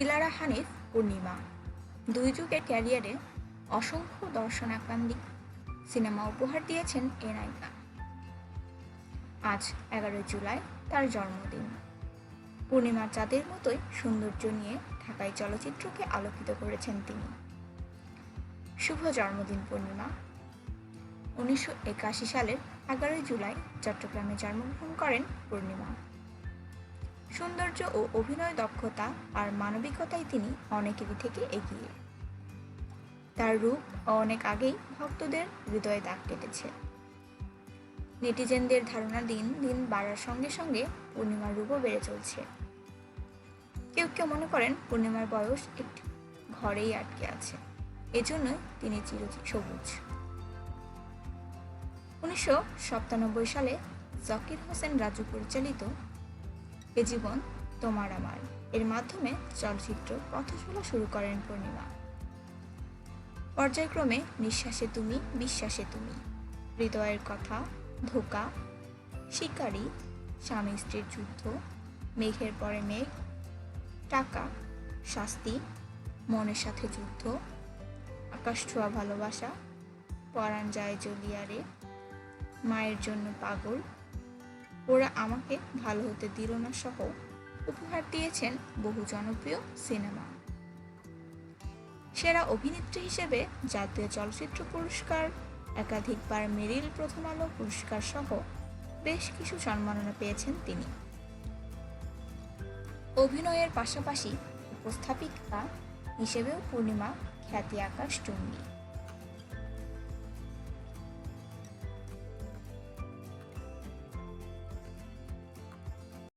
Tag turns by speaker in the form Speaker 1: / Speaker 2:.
Speaker 1: ইলারা হানিফ পূর্ণিমা। দুই যুগের ক্যারিয়ারে অসংখ্য দর্শনাকাঙ্ক্ষী সিনেমা উপহার দিয়েছেন এ নায়িকা। আজ এগারোই জুলাই, তার জন্মদিন। পূর্ণিমার চাঁদের মতোই সৌন্দর্য নিয়ে ঢাকায় চলচ্চিত্রকে আলোকিত করেছেন তিনি। শুভ জন্মদিন, পূর্ণিমা। উনিশশো একাশি সালের এগারোই জুলাই চট্টগ্রামে জন্মগ্রহণ করেন পূর্ণিমা। সৌন্দর্য ও অভিনয় দক্ষতা আর মানবিকতায় তিনি অনেকেরই থেকে এগিয়ে। তার রূপ অনেক আগেই ভক্তদের হৃদয়ে দাগ কেটেছে। নেটিজেনদের ধারণা দিন দিন বাড়ার সঙ্গে সঙ্গে পূর্ণিমার রূপও বেড়ে চলছে। কেউ কেউ মনে করেন পূর্ণিমার বয়স একটি ঘরেই আটকে আছে। এজন্যই তিনি চির সবুজ। উনিশশো সাতানব্বই সালে জাকির হোসেন রাজু পরিচালিত এ জীবন তোমার আমার। এর মাধ্যমে চলচ্চিত্র পথ চলা শুরু করেন পূর্ণিমা। পর্যায়ক্রমে নিঃশ্বাসে তুমি, বিশ্বাসে তুমি। হৃদয়ের কথা, ধোকা, শিকারী, স্বামী স্ত্রীর যুদ্ধ, মেঘের পরে মেঘ, টাকা, শাস্তি, মনের সাথে যুদ্ধ, আকাশ ছোঁয়া ভালোবাসা, পরাণ যায় জলিয়ারে, মায়ের জন্য পাগল ওরা আমাকে ভালো হতে দিল না সহ উপহার দিয়েছেন বহু জনপ্রিয় সিনেমা। সেরা অভিনেত্রী হিসেবে জাতীয় চলচ্চিত্র পুরস্কার, একাধিকবার মেরিল প্রথম আলো পুরস্কার সহ বেশ কিছু সম্মাননা পেয়েছেন তিনি। অভিনয়ের পাশাপাশি উপস্থাপিকা হিসেবেও পূর্ণিমা খ্যাতি আকাশ টুঙ্গি।